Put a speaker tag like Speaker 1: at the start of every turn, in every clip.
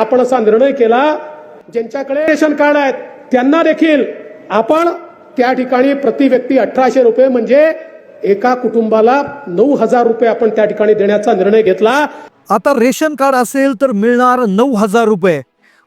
Speaker 1: आपण असा निर्णय केला. ज्यांच्याकडे रेशन कार्ड आहेत त्यांना देखील आपण त्या ठिकाणी प्रति व्यक्ती अठराशे रुपये म्हणजे एका कुटुंबाला नऊ हजार रुपये आपण त्या ठिकाणी देण्याचा निर्णय घेतला.
Speaker 2: आता रेशन कार्ड असेल तर मिळणार नऊ हजार रुपये.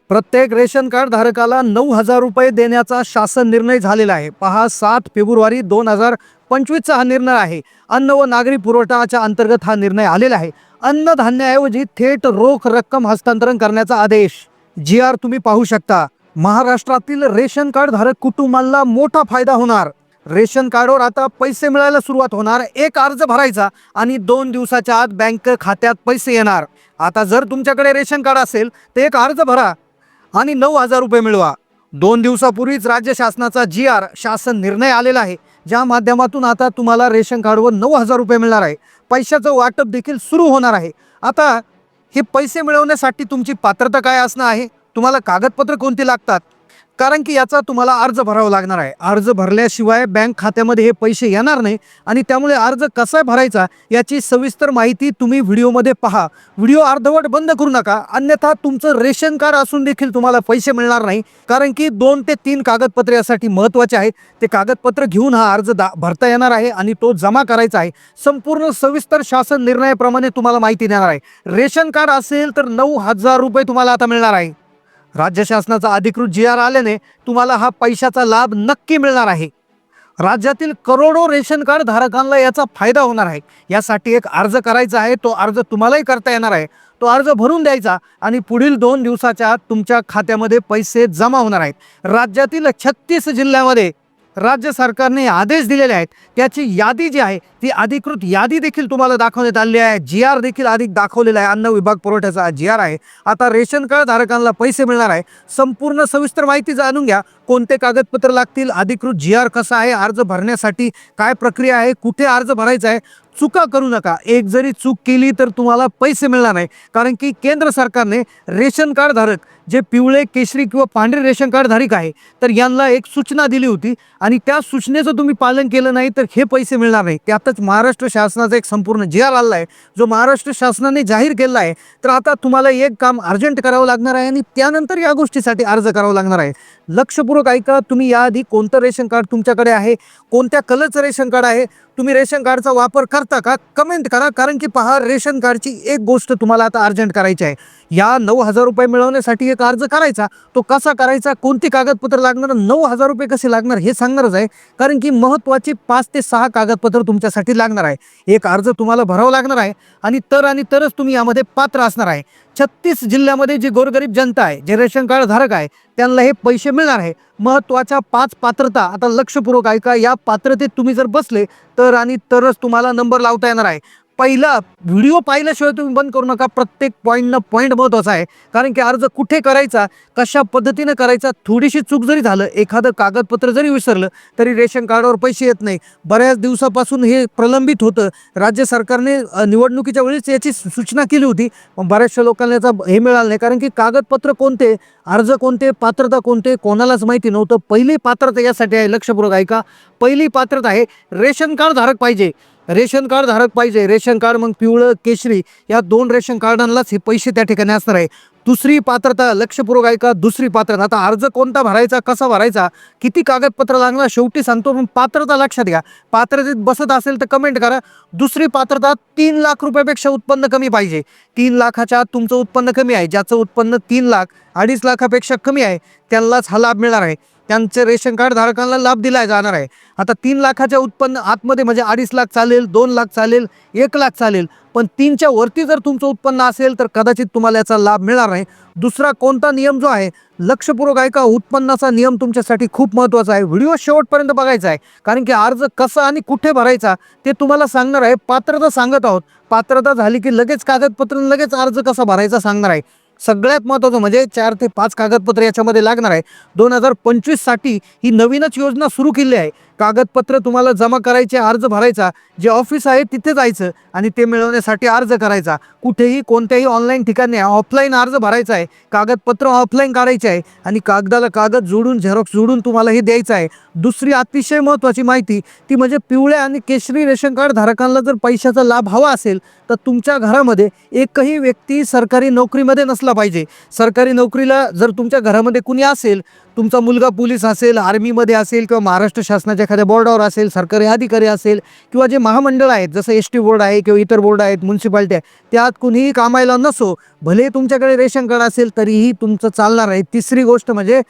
Speaker 2: प्रत्येक रेशन कार्ड धारकाला नऊ हजार रुपये देण्याचा शासन निर्णय झालेला आहे. पहा सात फेब्रुवारी दोन हजार पंचवीसचा हा निर्णय आहे. अन्न व नागरी पुरवठाच्या अंतर्गत हा निर्णय आलेला आहे. अन्नधान्याऐवजी थेट रोख रक्कम हस्तांतरण करण्याचा आदेश. जी आर तुम्ही पाहू शकता. महाराष्ट्रातील रेशन कार्ड धारक कुटुंबांना मोठा फायदा होणार. रेशन कार्डवर आता पैसे मिळायला सुरुवात होणार. एक अर्ज भरायचा आणि दोन दिवसाच्या आत बँक खात्यात पैसे येणार. आता जर तुमच्याकडे रेशन कार्ड असेल तर एक अर्ज भरा आणि नऊ हजार रुपये मिळवा. दोन दिवसापूर्वीच राज्य शासनाचा जी आर शासन निर्णय आलेला आहे. ज्या माध्यमातून आता तुम्हाला रेशन कार्डवर नऊ हजार रुपये मिळणार आहे. पैशाचं वाटप देखील सुरू होणार आहे. आता हे पैसे मिळवण्यासाठी तुमची पात्रता काय असणं आहे? तुम्हाला कागदपत्र कोणती लागतात? कारण की याचा तुम्हाला अर्ज भरावा लागणार आहे. अर्ज भरल्याशिवाय बँक खात्यामध्ये हे पैसे येणार नाही आणि त्यामुळे अर्ज कसा भरायचा याची सविस्तर माहिती तुम्ही व्हिडिओमध्ये पहा. व्हिडिओ अर्धवट बंद करू नका. अन्यथा तुमचं रेशन कार्ड असून देखील तुम्हाला पैसे मिळणार नाही. कारण की दोन ते तीन कागदपत्रे यासाठी महत्त्वाचे आहेत. ते कागदपत्र घेऊन हा अर्ज दा भरता येणार आहे आणि तो जमा करायचा आहे. संपूर्ण सविस्तर शासन निर्णयाप्रमाणे तुम्हाला माहिती देणार आहे. रेशन कार्ड असेल तर नऊ हजार रुपये तुम्हाला आता मिळणार आहे. राज्य शासनाचा अधिकृत जी आर आल्याने तुम्हाला हा पैशाचा लाभ नक्की मिळणार आहे. राज्यातील करोडो रेशन कार्ड धारकांना याचा फायदा होणार आहे. यासाठी एक अर्ज करायचा आहे. तो अर्ज तुम्हालाही करता येणार आहे. तो अर्ज भरून द्यायचा आणि पुढील दोन दिवसाच्या आत तुमच्या खात्यामध्ये पैसे जमा होणार आहेत. राज्यातील छत्तीस जिल्ह्यामध्ये राज्य सरकारने आदेश दिलेले आहेत. त्याची यादी जी आहे ती अधिकृत यादी देखील तुम्हाला दाखवण्यात आलेली आहे. जी आर देखील अधिक दाखवलेला आहे. अन्न विभाग पुरवठ्याचा जी आर आहे. आता रेशन कार्ड धारकांना पैसे मिळणार आहे. संपूर्ण सविस्तर माहिती जाणून घ्या. कोणते कागदपत्र लागतील? अधिकृत जी आर कसा आहे? अर्ज भरण्यासाठी काय प्रक्रिया आहे? कुठे अर्ज भरायचा आहे? चुका करू नका. एक जरी चूक केली तर तुम्हाला पैसे मिळणार नाही. कारण की केंद्र सरकारने रेशन कार्डधारक जे पिवळे केशरी किंवा पांढरे रेशन कार्डधारक आहे तर यांना एक सूचना दिली होती. आणि त्या सूचनेचं तुम्ही पालन केलं नाही तर हे पैसे मिळणार नाही. त्यातच महाराष्ट्र शासनाचा एक संपूर्ण जी आर आला आहे. जो महाराष्ट्र शासनाने जाहीर केला आहे तर आता तुम्हाला एक काम अर्जंट करावं लागणार आहे आणि त्यानंतर या गोष्टीसाठी अर्ज करावा लागणार आहे. लक्षपूर्वक ऐका तुम्ही याआधी कोणतं रेशन कार्ड तुमच्याकडे आहे कोणत्या कलरचं रेशन कार्ड आहे तुम्ही रेशन कार्डचा वापर करता का? कमेंट करा कारण की पहा रेशन कार्डची एक गोष्ट तुम्हाला आता अर्जंट करायची आहे. या नऊ हजार रुपये मिळवण्यासाठी एक अर्ज करायचा. तो कसा करायचा? कोणती कागदपत्र लागणार? नऊ हजार रुपये कसे लागणार? हे सांगणारच आहे. कारण की महत्त्वाची पाच ते सहा कागदपत्र तुमच्यासाठी लागणार आहे. एक अर्ज तुम्हाला भरावा लागणार आहे आणि तर आणि तरच तुम्ही यामध्ये पात्र असणार आहे. छत्तीस जिल्ह्यामध्ये जी गोरगरीब जनता आहे जे रेशन कार्ड धारक आहे त्यांना हे पैसे मिळणार आहे. महत्त्वाच्या पाच पात्रता आता लक्षपूर्वक ऐका या पात्रतेत तुम्ही जर बसले तर आणि तरच तुम्हाला नंबर लावता येणार आहे. पहिला व्हिडिओ पाहिल्याशिवाय तुम्ही बंद करू नका. प्रत्येक पॉईंटनं पॉईंट महत्त्वाचा आहे. कारण की अर्ज कुठे करायचा कशा पद्धतीनं करायचा थोडीशी चूक जरी झालं एखादं कागदपत्र जरी विसरलं तरी रेशन कार्डावर पैसे येत नाही. बऱ्याच दिवसापासून हे प्रलंबित होतं. राज्य सरकारने निवडणुकीच्या वेळेस याची सूचना केली होती. पण बऱ्याचशा लोकांना याचा हे मिळालं नाही. कारण की कागदपत्र कोणते अर्ज कोणते पात्रता कोणते कोणालाच माहिती नव्हतं. पहिली पात्रता यासाठी आहे लक्षपूर्वक ऐका. पहिली पात्रता आहे रेशन कार्ड धारक पाहिजे. रेशन कार्ड धारक पाहिजे. रेशन कार्ड मग पिवळं केशरी या दोन रेशन कार्डांनाच हे पैसे त्या ठिकाणी असणार आहे. दुसरी पात्रता लक्षपूर्वक ऐका. दुसरी पात्रता आता अर्ज कोणता भरायचा कसा भरायचा किती कागदपत्र लागणार शेवटी सांगतो पण पात्रता लक्षात घ्या. पात्रतेत बसत असेल तर कमेंट करा. दुसरी पात्रता तीन लाख रुपयापेक्षा उत्पन्न कमी पाहिजे. तीन लाखाच्या आत तुमचं उत्पन्न कमी आहे. ज्याचं उत्पन्न तीन लाख अडीच लाखापेक्षा कमी आहे त्यांनाच हा लाभ मिळणार आहे. त्यांचे रेशन कार्ड धारकांना लाभ दिला जाणार आहे. आता तीन लाखाच्या उत्पन्न आतमध्ये म्हणजे अडीच लाख चालेल दोन लाख चालेल एक लाख चालेल. पण तीनच्या वरती जर तुमचं उत्पन्न असेल तर कदाचित तुम्हाला याचा लाभ मिळणार नाही. दुसरा कोणता नियम जो आहे लक्षपूर्वक ऐका उत्पन्नाचा नियम तुमच्यासाठी खूप महत्त्वाचा आहे. व्हिडिओ शेवटपर्यंत बघायचा आहे. कारण की अर्ज कसा आणि कुठे भरायचा ते तुम्हाला सांगणार आहे. पात्रता सांगत आहोत. पात्रता झाली की लगेच कागदपत्र लगेच अर्ज कसा भरायचा सांगणार आहे. सगळ्यात महत्त्वाचं म्हणजे चार ते पाच कागदपत्र याच्यामध्ये लागणार आहे. दोन हजार पंचवीससाठी ही नवीनच योजना सुरू केली आहे. कागदपत्र तुम्हाला जमा करायचे अर्ज भरायचा जे ऑफिस आहे तिथे जायचं आणि ते मिळवण्यासाठी अर्ज करायचा. कुठेही कोणत्याही ऑनलाईन ठिकाणी ऑफलाईन अर्ज भरायचा आहे. कागदपत्र ऑफलाईन काढायचे आहे आणि कागदाला कागद जोडून झेरॉक्स जोडून तुम्हाला हे द्यायचं आहे. दुसरी अतिशय महत्त्वाची माहिती ती म्हणजे पिवळ्या आणि केशरी रेशन कार्ड धारकांना जर पैशाचा लाभ हवा असेल तर तुमच्या घरामध्ये एकही व्यक्ती सरकारी नोकरीमध्ये नसला पाहिजे. सरकारी नोकरीला जर तुमच्या घरामध्ये कुणी असेल तुमचा मुलगा पोलीस असेल आर्मीमध्ये असेल किंवा महाराष्ट्र शासनाच्या एखाद्या बोर्डावर असेल सरकारी अधिकारी असेल किंवा जे महामंडळ आहेत जसं एस टी बोर्ड आहे किंवा इतर बोर्ड आहेत म्युन्सिपाल्टी आहे त्यात कुणीही कामायला नसो भले तुमच्याकडे रेशन कार्ड असेल तरीही तुमचं चालणार आहे. तिसरी गोष्ट म्हणजे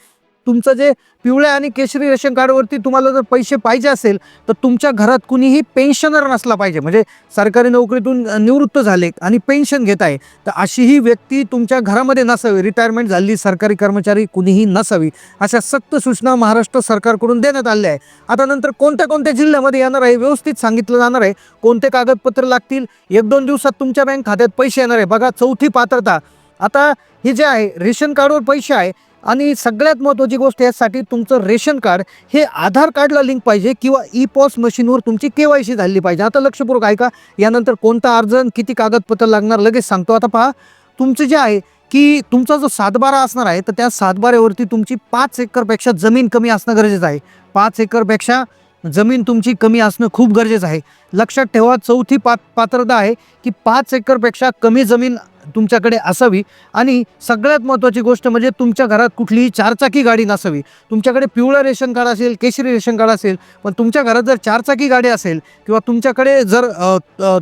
Speaker 2: तुमचं जे पिवळ्या आणि केशरी रेशन कार्डवरती तुम्हाला जर पैसे पाहिजे असेल तर तुमच्या घरात कुणीही पेन्शनर नसला पाहिजे. म्हणजे सरकारी नोकरीतून निवृत्त झाले आणि पेन्शन घेत आहे तर अशी ही व्यक्ती तुमच्या घरामध्ये नसावी. रिटायरमेंट झालेली सरकारी कर्मचारी कुणीही नसावी अशा सक्त सूचना महाराष्ट्र सरकारकडून देण्यात आल्या आहे. आता नंतर कोणत्या कोणत्या जिल्ह्यामध्ये येणार आहे व्यवस्थित सांगितलं जाणार आहे. कोणते कागदपत्र लागतील? एक दोन दिवसात तुमच्या बँक खात्यात पैसे येणार आहे. बघा चौथी पात्रता. आता हे जे आहे रेशन कार्डवर पैसे आहे आणि सगळ्यात महत्त्वाची गोष्ट यासाठी तुमचं रेशन कार्ड हे आधार कार्डला लिंक पाहिजे किंवा ई पॉस मशीनवर तुमची के वाय सी झाली पाहिजे. आता लक्षपूर्वक ऐका यानंतर कोणता अर्ज किती कागदपत्र लागणार लगेच सांगतो. आता पहा तुमचं जे आहे की तुमचा जो सातबारा असणार आहे तर त्या सातबाऱ्यावरती तुमची पाच एकरपेक्षा जमीन कमी असणं गरजेचं आहे. पाच एकरपेक्षा जमीन तुमची कमी असणं खूप गरजेचं आहे. लक्षात ठेवा चौथी पात पात्रता आहे की पाच एकरपेक्षा कमी जमीन तुमच्याकडे असावी. आणि सगळ्यात महत्त्वाची गोष्ट म्हणजे तुमच्या घरात कुठलीही चारचाकी गाडी नसावी. तुमच्याकडे पिवळं रेशन कार्ड असेल केशरी रेशन कार्ड असेल पण तुमच्या घरात जर चारचाकी गाडी असेल किंवा तुमच्याकडे जर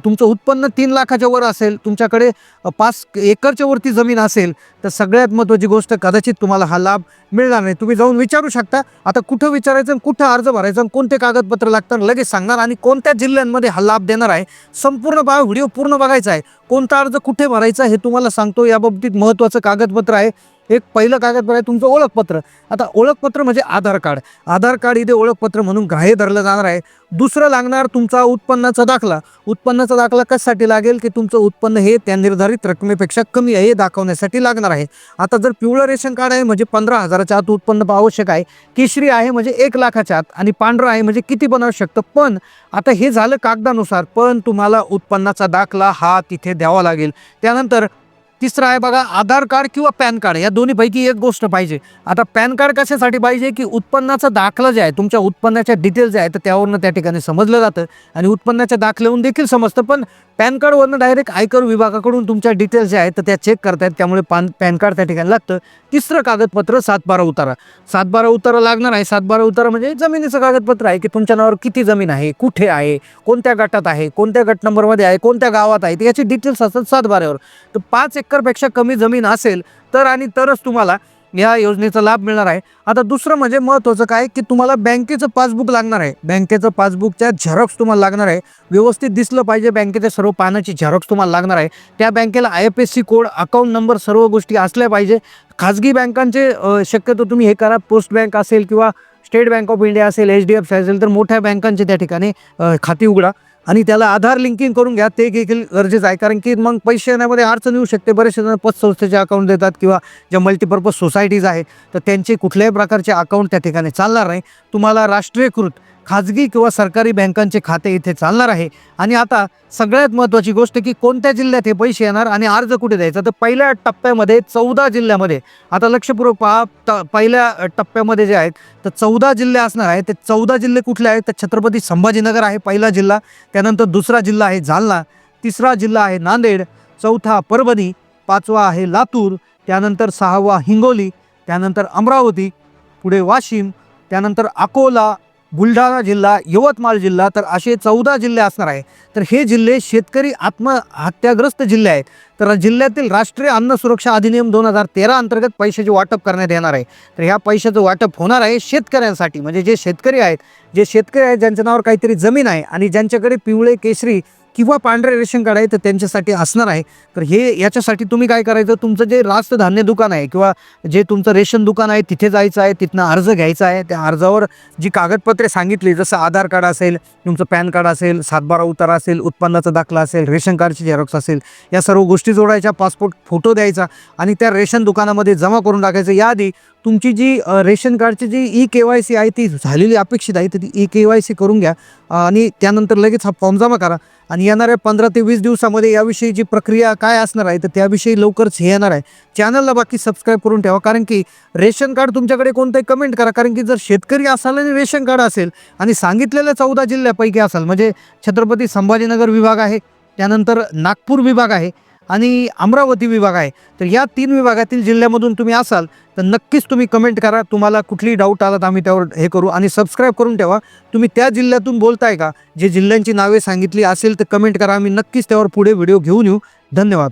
Speaker 2: तुमचं उत्पन्न तीन लाखाच्या वर असेल तुमच्याकडे पाच एकरच्या वरती जमीन असेल तर सगळ्यात महत्त्वाची गोष्ट कदाचित तुम्हाला हा लाभ मिळणार नाही. तुम्ही जाऊन विचारू शकता. आता कुठं विचारायचं आणि कुठं अर्ज भरायचा आणि कोणते कागदपत्र लागतात लगेच सांगणार आणि कोणत्या जिल्ह्यांमध्ये हा लाभ देणार आहे. संपूर्ण बा व्हिडिओ पूर्ण बघायचा आहे. कोणता अर्ज कुठे भरायचा हे तुम्हाला सांगतो. याबाबतीत महत्त्वाचं कागदपत्र आहे. एक पहिलं कागदपत्र आहे तुमचं ओळखपत्र. आता ओळखपत्र म्हणजे आधार कार्ड. आधार कार्ड इथे ओळखपत्र म्हणून ग्राह्य धरलं जाणार आहे. दुसरं लागणार तुमचा उत्पन्नाचा दाखला. उत्पन्नाचा दाखला कशासाठी लागेल? की तुमचं उत्पन्न हे त्या निर्धारित रकमेपेक्षा कमी आहे हे दाखवण्यासाठी लागणार आहे. आता जर पिवळं रेशन कार्ड आहे म्हणजे पंधरा हजाराच्या आत उत्पन्न आवश्यक आहे. केशरी आहे म्हणजे एक लाखाच्या आत आणि पांढरं आहे म्हणजे किती पण शकतं. पण आता हे झालं कागदानुसार. पण तुम्हाला उत्पन्नाचा दाखला हा तिथे द्यावा लागेल. त्यानंतर तिसरं आहे बघा आधार कार्ड किंवा पॅन कार्ड या दोन्हीपैकी एक गोष्ट पाहिजे. आता पॅन कार्ड कशासाठी पाहिजे की उत्पन्नाचा दाखला जे आहे तुमच्या उत्पन्नाच्या डिटेल्स जे आहे तर त्यावरनं त्या ठिकाणी समजलं जातं. आणि उत्पन्नाच्या दाखल्याहून देखील समजतं पण पॅन कार्डवरनं डायरेक्ट आयकर विभागाकडून तुमच्या डिटेल्स जे आहेत तर त्या चेक करतायत. त्यामुळे पान पॅन कार्ड त्या ठिकाणी लागतं. तिसरं कागदपत्र सातबारा उतारा. सातबारा उतारा लागणार आहे. सातबारा उतारा म्हणजे जमिनीचं कागदपत्र आहे की तुमच्या नावावर किती जमीन आहे कुठे आहे कोणत्या गटात आहे कोणत्या गट नंबरमध्ये आहे कोणत्या गावात आहे याची डिटेल्स असतात सातबाऱ्यावर. तर पाच एक एकरपेक्षा कमी जमीन असेल तर आणि तरच तुम्हाला या योजनेचा लाभ मिळणार आहे. आता दुसरं म्हणजे महत्त्वाचं काय की तुम्हाला बँकेचं पासबुक लागणार आहे. बँकेचं पासबुकच्या झेरॉक्स तुम्हाला लागणार आहे. व्यवस्थित दिसलं पाहिजे बँकेच्या सर्व पानाची झेरॉक्स तुम्हाला लागणार आहे. त्या बँकेला I F S C code account number सर्व गोष्टी असल्या पाहिजे. खाजगी बँकांचे शक्यतो तुम्ही हे करा. पोस्ट बँक असेल किंवा स्टेट बँक ऑफ इंडिया असेल एच डी एफ सी असेल तर मोठ्या बँकांचे त्या ठिकाणी खाती उघडा. आणि त्याला आधार लिंकिंग करून घ्या ते देखील गरजेचं आहे. कारण की मग पैसे येण्यामध्ये अडचण येऊ शकते. बरेचसे जण पतसंस्थेचे अकाउंट देतात किंवा ज्या मल्टीपर्पज सोसायटीज आहेत तर त्यांचे कुठल्याही प्रकारचे अकाउंट त्या ठिकाणी चालणार नाही. तुम्हाला राष्ट्रीयकृत खाजगी किंवा सरकारी बँकांचे खाते इथे चालणार आहे. आणि आता सगळ्यात महत्त्वाची गोष्ट की कोणत्या जिल्ह्यात हे पैसे येणार आणि अर्ज कुठे द्यायचा? तर पहिल्या टप्प्यामध्ये चौदा जिल्ह्यामध्ये. आता लक्षपूर्वक पहा त पहिल्या टप्प्यामध्ये जे आहेत तर चौदा जिल्हे असणार आहेत. ते चौदा जिल्हे कुठले आहेत? तर छत्रपती संभाजीनगर आहे पहिला जिल्हा. त्यानंतर दुसरा जिल्हा आहे जालना. तिसरा जिल्हा आहे नांदेड. चौथा परभणी. पाचवा आहे लातूर. त्यानंतर सहावा हिंगोली. त्यानंतर अमरावती. पुढे वाशिम. त्यानंतर अकोला. बुलढाणा जिल्हा यवतमाळ जिल्हा तर असे चौदा जिल्हे असणार आहे. तर हे जिल्हे शेतकरी आत्महत्याग्रस्त जिल्हे आहेत. तर जिल्ह्यातील राष्ट्रीय अन्न सुरक्षा अधिनियम दोन हजार तेरा अंतर्गत पैशाचे वाटप करण्यात येणार आहे. तर ह्या पैशाचं वाटप होणार आहे शेतकऱ्यांसाठी. म्हणजे जे शेतकरी आहेत जे शेतकरी आहेत ज्यांच्या नावावर काहीतरी जमीन आहे आणि ज्यांच्याकडे पिवळे केशरी किंवा पांढरे रेशन कार्ड आहे तर त्यांच्यासाठी असणार आहे. तर हे याच्यासाठी तुम्ही काय करायचं? तुमचं जे रास्त धान्य दुकान आहे किंवा जे तुमचं रेशन दुकान आहे तिथे जायचं आहे तिथनं अर्ज घ्यायचा आहे. त्या अर्जावर जी कागदपत्रे सांगितली जसं आधार कार्ड असेल तुमचं पॅन कार्ड असेल सातबारा उतारा असेल उत्पन्नाचा दाखला असेल रेशन कार्डची झेरॉक्स असेल या सर्व गोष्टी जोडायच्या पासपोर्ट फोटो द्यायचा आणि त्या रेशन दुकानामध्ये जमा करून टाकायचं. याआधी तुमची जी रेशन कार्डची जी ई के वाय सी आहे ती झालेली अपेक्षित आहे तर ती ई के वाय सी करून घ्या. आणि त्यानंतर लगेच हा फॉर्म जमा करा. आणि आणि येणाऱ्या पंधरा ते वीस दिवसामध्ये याविषयी जी प्रक्रिया काय असणार आहे तर त्याविषयी लवकरच हे येणार आहे. चॅनलला बाकी सबस्क्राईब करून ठेवा कारण की रेशन कार्ड तुमच्याकडे कोणतंही कमेंट करा कारण की जर शेतकरी असाल आणि रेशन कार्ड असेल आणि सांगितलेल्या चौदा जिल्ह्यापैकी असाल म्हणजे छत्रपती संभाजीनगर विभाग आहे त्यानंतर नागपूर विभाग आहे आणि अमरावती विभाग आहे. तर या तीन विभागातील जिल्ह्यामधून तुम्ही असाल तर नक्कीच तुम्ही कमेंट करा. तुम्हाला कुठलीही डाऊट आला तर आम्ही त्यावर हे करू आणि सबस्क्राईब करून ठेवा. तुम्ही त्या जिल्ह्यातून बोलताय का? जे जिल्ह्यांची नावे सांगितली असेल तर कमेंट करा. आम्ही नक्कीच त्यावर पुढे व्हिडिओ घेऊन येऊ. धन्यवाद.